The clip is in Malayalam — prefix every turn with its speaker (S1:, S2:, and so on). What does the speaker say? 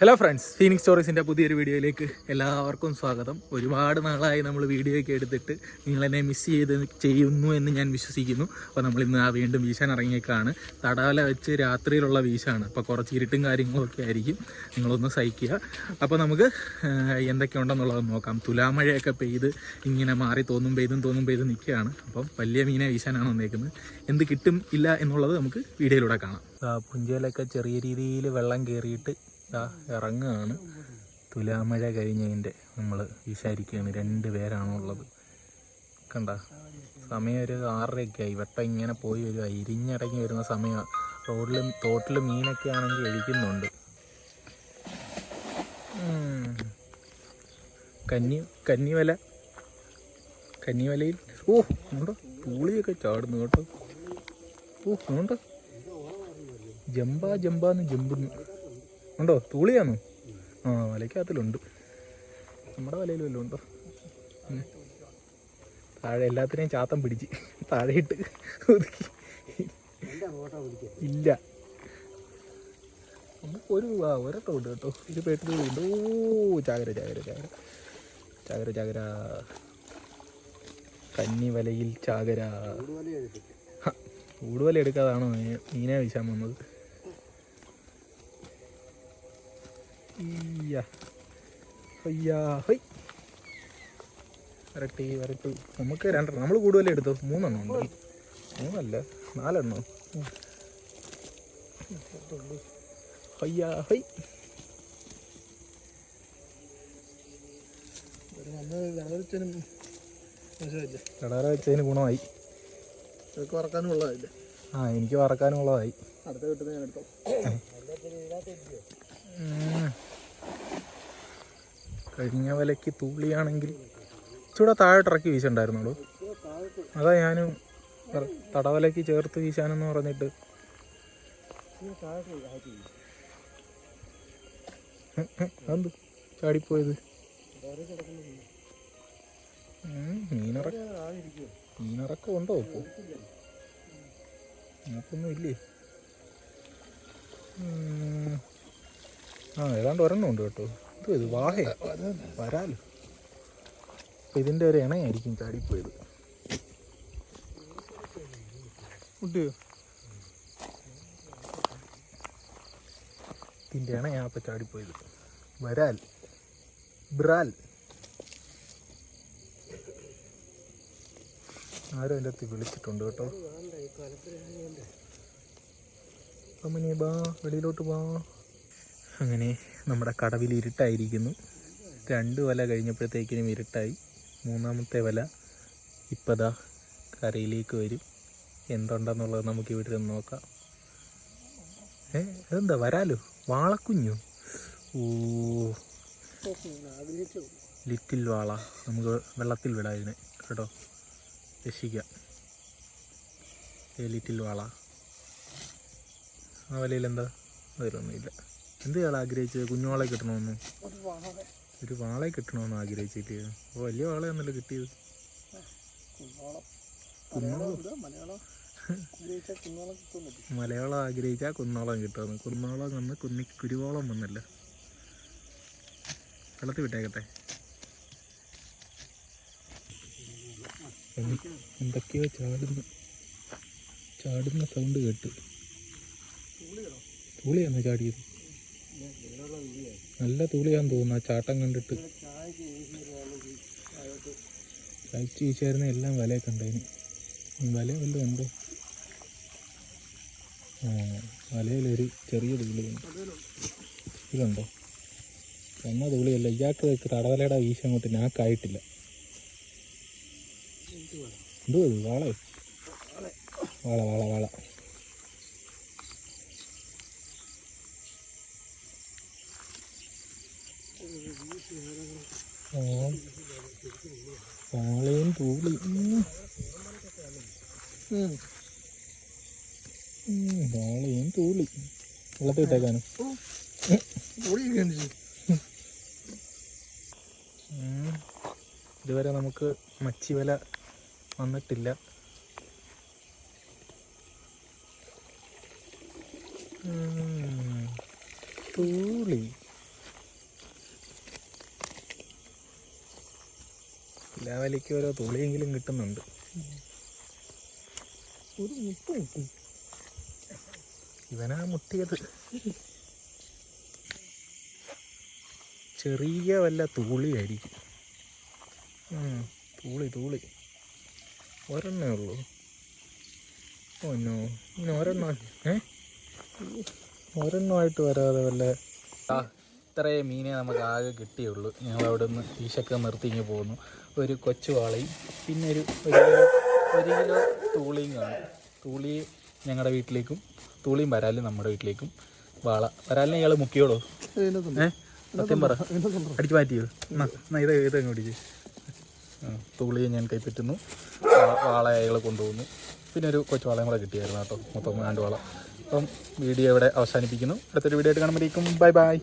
S1: ഹലോ ഫ്രണ്ട്സ് ഫീനിക്സ് സ്റ്റോറീസിന്റെ പുതിയൊരു വീഡിയോയിലേക്ക് എല്ലാവർക്കും സ്വാഗതം. ഒരുപാട് നാളായി നമ്മൾ വീഡിയോ ഒക്കെ എടുത്തിട്ട് നിങ്ങളെന്നെ മിസ് ചെയ്ത് ചെയ്യുന്നു എന്ന് ഞാൻ വിശ്വസിക്കുന്നു. അപ്പോൾ നമ്മൾ ഇന്ന് ആ വീണ്ടും വീശാൻ ഇറങ്ങിയേക്കാണ്. തടാല വെച്ച് രാത്രിയിലുള്ള വീശാണ്. അപ്പോൾ കുറച്ച് ഇരുട്ടും കാര്യങ്ങളൊക്കെ ആയിരിക്കും. നിങ്ങളൊന്ന് സഹിക്കുക. അപ്പോൾ നമുക്ക് എന്തൊക്കെ എന്തൊക്കെയുണ്ടെന്നുള്ളത് നോക്കാം. തുലാമഴയൊക്കെ പെയ്ത് ഇങ്ങനെ മാറി തോന്നും പെയ്തും തോന്നും പെയ്തും നിൽക്കുകയാണ്. അപ്പം വലിയ മീനെ വീശാനാണ് വന്നേക്കുന്നത്. എന്ത് കിട്ടും ഇല്ല എന്നുള്ളത് നമുക്ക് വീഡിയോയിലൂടെ കാണാം. പുഞ്ചയിലൊക്കെ ചെറിയ രീതിയിൽ വെള്ളം കയറിയിട്ട് ഇറങ്ങുകയാണ്. തുലാമഴ കഴിഞ്ഞതിന്റെ നമ്മൾ വിചാരിക്കുകയാണ് രണ്ട് പേരാണുള്ളത് കണ്ട? സമയം ഒരു ആറരയൊക്കെ ആയി വെട്ടം ഇങ്ങനെ പോയി വരിക. ഇരിഞ്ഞടങ്ങി വരുന്ന സമയമാണ് റോഡിലും തോട്ടിൽ മീനൊക്കെ ആണെങ്കിൽ എഴിക്കുന്നുണ്ട് കന്നി കന്നിവല. കന്നിവലയിൽ. ഓ ഉണ്ടോ പൂളിയൊക്കെ ചാടുന്നു കേട്ടോ. ഓ ഉണ്ടോ ജമ്പാ ജമ്പാന്ന് ജമ്പുന്നു. ഉണ്ടോ? തൂളിയാണോ? ആ വലയ്ക്കകത്തിലുണ്ട്. നമ്മുടെ വലയിൽ വല്ലതും ഉണ്ടോ. താഴെ എല്ലാത്തിനെയും ചാത്തം പിടിച്ച് താഴെയിട്ട് ഒതുക്കി. ഇല്ല. നമുക്ക് ഒരു ആ ഒരട്ടം ഉണ്ട് കേട്ടോ. ഇത് പേട്ടിൽ ഉണ്ട്? ഓ ചാകര ചാകര. ചാകര ചാകര. ചാകര. കന്നി വലയിൽ ചാകര ഊടുവല എടുക്കാതാണോ മീനാ മീനെ വീശാൻ വന്നത്? ഈയ്യ. അയ്യാ ഹൈ വരട്ടി വരട്ടി. നമുക്ക് രണ്ടെണ്ണം നമ്മൾ കൂടുതലേ എടുത്തു? മൂന്നെണ്ണം ഉണ്ട്? മൂന്നല്ല നാലെണ്ണോ? ഹയ്യാ ഹൈ കടാര വെച്ചതിന് ഗുണമായി. ആ എനിക്ക് വറക്കാനുള്ളതായി
S2: അടുത്ത കിട്ടുന്ന ഞാൻ എടുത്തോ.
S1: കഴിഞ്ഞ വിലക്ക് തൂളിയാണെങ്കിൽ ചൂടെ താഴോട്ട് ഇറക്കി വീശണ്ടായിരുന്നുള്ളൂ. അതാ ഞാനും തടവലയ്ക്ക് ചേർത്ത് വീശാനെന്ന് പറഞ്ഞിട്ട്. എന്ത് ചാടിപ്പോയത്. മീനിറക്ക മീനിറ മീനിറക്കം ഉണ്ടോ? ഇപ്പോൾ നമുക്കൊന്നും ഇല്ലേ. ആ ഏതാണ്ട് ഒരെണ്ണം ഉണ്ട് കേട്ടോ. ഇത് ഇത് വാഹ. വരാലോ. അപ്പം ഇതിന്റെ ഒരു ഇണയായിരിക്കും ചാടിപ്പോയത്. ഇതിന്റെ ഇതിന്റെ ഇണയാ അപ്പൊ ചാടിപ്പോയത്. വരാൽ. ബ്രാൽ. ആരും അതിന്റെ അകത്ത് വിളിച്ചിട്ടുണ്ട് കേട്ടോ. അമ്മനെ ബാ വെളിയിലോട്ട് ബാ. അങ്ങനെ നമ്മുടെ കടവിൽ ഇരുട്ടായിരിക്കുന്നു. രണ്ട് വല കഴിഞ്ഞപ്പോഴത്തേക്കിനും ഇരുട്ടായി. മൂന്നാമത്തെ വല ഇപ്പതാ കരയിലേക്ക് വരും. എന്തുണ്ടെന്നുള്ളത് നമുക്ക് ഇവിടെ നിന്ന് നോക്കാം. ഏ അതെന്താ വരാലോ? വാളക്കുഞ്ഞു? ഓ. ലിറ്റിൽ വാള. നമുക്ക് വെള്ളത്തിൽ വിടാം ഇതിനെ കേട്ടോ? രക്ഷിക്കാം. ലിറ്റിൽ വാള. ആ വലയിൽ എന്താ? എന്ത് ഇയാൾ ആഗ്രഹിച്ചത്? കുഞ്ഞുവാളെ കിട്ടണമെന്ന് ഒരു വാളെ കിട്ടണമെന്ന് ആഗ്രഹിച്ചിട്ട്. അപ്പോൾ വലിയ വാളയൊന്നല്ല കിട്ടിയത്.
S2: മലയാളം
S1: ആഗ്രഹിച്ചാൽ കുന്നോളം കിട്ടുമെന്ന്. കുന്നോളം വന്ന് കുന്നി കുരുവോളം വന്നല്ല. വെള്ളത്തിൽ വിട്ടേക്കട്ടെ. എന്ത്- എന്തൊക്കെയോ ചാടുന്ന ചാടുന്ന സൗണ്ട് കേട്ട്. തൂളിയാണോ ചാടിയത്? നല്ല തൂളിയാന്ന് തോന്നുന്നു. ആ ചാട്ടം കണ്ടിട്ട്. കഴിച്ച് വീശായിരുന്ന എല്ലാം വലയൊക്കെ ഉണ്ടായിന്. വല വല്ലതും ഉണ്ടോ? വലയിലൊരു ചെറിയ തുള്ളിയുണ്ട് ഇതുണ്ടോ? എന്ന തുള്ളിയല്ല ഇയാൾക്ക് തടവലയുടെ വീശ അങ്ങോട്ട് ഞാക്കായിട്ടില്ല എന്തോ ഇത് വാളയോ വാള വാള വാള. ഉം. ഉം, വാളയും തൂളി വെള്ളത്തിൽ ഇട്ടേക്കാനും. ഇതുവരെ നമുക്ക് മച്ചി വില വന്നിട്ടില്ല. തൂളി എല്ലാ വലിക്ക് ഓരോ തുളിയെങ്കിലും കിട്ടുന്നുണ്ട്.
S2: ഒരു മുട്ട മുട്ടി
S1: ഇവനാ മുട്ടിയത്. ചെറിയ വല്ല തൂളിയായിരിക്കും. തൂളി തൂളി. ഒരെണ്ണേ ഉള്ളൂ. ഓന്നോ ഇനി ഒരെണ്ണം ഏ? ഒരെണ്ണമായിട്ട് വരാതെ വല്ല ഇത്രയും മീനെ നമുക്ക് ആകെ കിട്ടിയുള്ളൂ. ഞങ്ങൾ അവിടെ നിന്ന് ഈശൊക്കെ നിർത്തി പോകുന്നു ഒരു കൊച്ചു വാളയും പിന്നെ ഒരു ഒരു കിലോ ഒരു കിലോ തൂളിയും കാണും. തൂളി ഞങ്ങളുടെ വീട്ടിലേക്കും തൂളിയും വരാലും നമ്മുടെ വീട്ടിലേക്കും. വാള വരാലിനെ ഇയാൾ മുക്കിയോളൂ. സത്യം പറ. അടിച്ചു മാറ്റിയത് എന്നാ ഇത് ഇത് അങ്ങ് പിടിച്ച് ആ തൂളിയെ ഞാൻ കൈപ്പറ്റുന്നു. വാള അയാൾ കൊണ്ടുപോകുന്നു. പിന്നെ ഒരു കൊച്ചു വാളയും കൂടെ കിട്ടിയായിരുന്നു കേട്ടോ മൊത്തം രണ്ട് വാള. അപ്പം വീഡിയോ ഇവിടെ അവസാനിപ്പിക്കുന്നു. അടുത്തൊരു വീഡിയോ ആയിട്ട് കാണുമ്പോഴേക്കും ബൈ ബൈ.